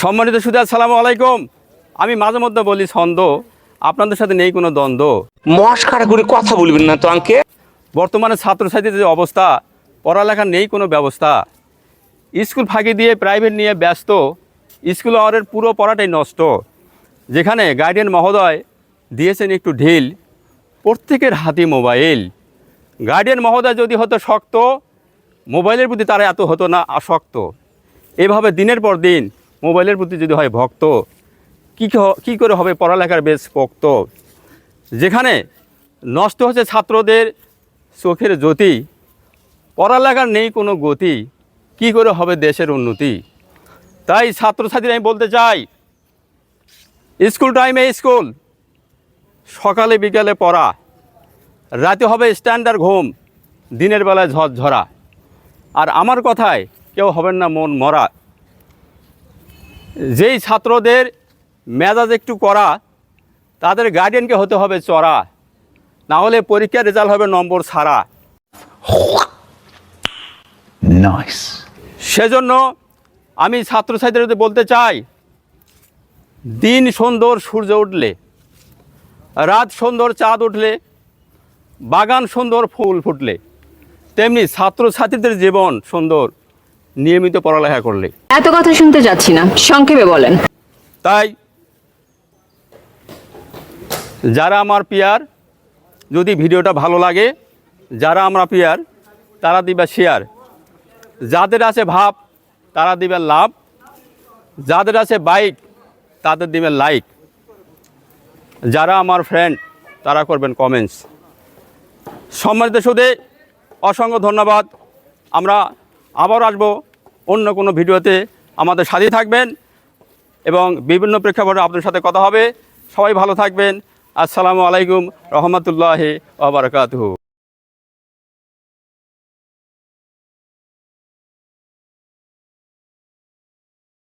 সম্মানিত সুদা আসসালামু আলাইকুম। আমি মাঝে মধ্যে বলি ছন্দ আপনাদের সাথে নেই কোনো দ্বন্দ্ব। মস্কার করে কথা বলবেন না তো আঙ্কে। বর্তমানে ছাত্রছাত্রীদের যে অবস্থা পড়ালেখার নেই কোনো ব্যবস্থা। স্কুল ফাঁকি দিয়ে প্রাইভেট নিয়ে ব্যস্ত স্কুল আওয়ারের পুরো পড়াটাই নষ্ট। যেখানে গার্ডিয়ান মহোদয় দিয়েছেন একটু ঢিল প্রত্যেকের হাতে মোবাইল। গার্ডিয়ান মহোদয় যদি হতো শক্ত মোবাইলের প্রতি তারা এত হতো না আসক্ত। এভাবে দিনের পর দিন মোবাইলের প্রতি যদি হয় ভক্ত, কী ক- করে হবে পড়ালেখার বেশ ভক্ত যেখানে নষ্ট হচ্ছে ছাত্রদের চোখের জ্যোতি, পড়ালেখার নেই কোনো গতি, কি করে হবে দেশের উন্নতি? তাই ছাত্রছাত্রীরা আমি বলতে চাই, স্কুল টাইমে স্কুল, সকালে বিকালে পড়া, রাতে হবে স্ট্যান্ডার্ড ঘুম, দিনের বেলায় ঝরঝরা। আর আমার কথায় কেউ হবেন না মন মরা। যেই ছাত্রদের মেজাজ একটু করা তাদের গার্ডিয়ানকে হতে হবে চড়া। না হলে পরীক্ষার রেজাল্ট হবে নম্বর ছাড়া. সেজন্য আমি ছাত্রছাত্রীদের বলতে চাই দিন সুন্দর সূর্য উঠলে রাত সুন্দর চাঁদ উঠলে বাগান সুন্দর ফুল ফুটলে তেমনি ছাত্রছাত্রীদের জীবন সুন্দর। নিয়মিত পড়ালেখা করলে। এত কথা শুনতে যাচ্ছি না সংক্ষেপে বলেন। তাই যারা আমার পিয়ার যদি ভিডিওটা ভালো লাগে যারা আমরা পিয়ার তারা দিবে শেয়ার যাদের আছে ভাব তারা দিবেন লাভ। যাদের আছে বাইক তাদের দিবেন লাইক যারা আমার ফ্রেন্ড তারা করবেন কমেন্টস সম্মানিত সুদে অসংখ্য ধন্যবাদ। আমরা আবার আসব অন্য কোনো ভিডিওতে। আমাদের সাথে থাকবেন এবং বিভিন্ন প্রেক্ষাপটে আপনার সাথে কথা হবে। সবাই ভালো থাকবেন। আসসালামু আলাইকুম রহমতুল্লাহ ওবরাকাতুহু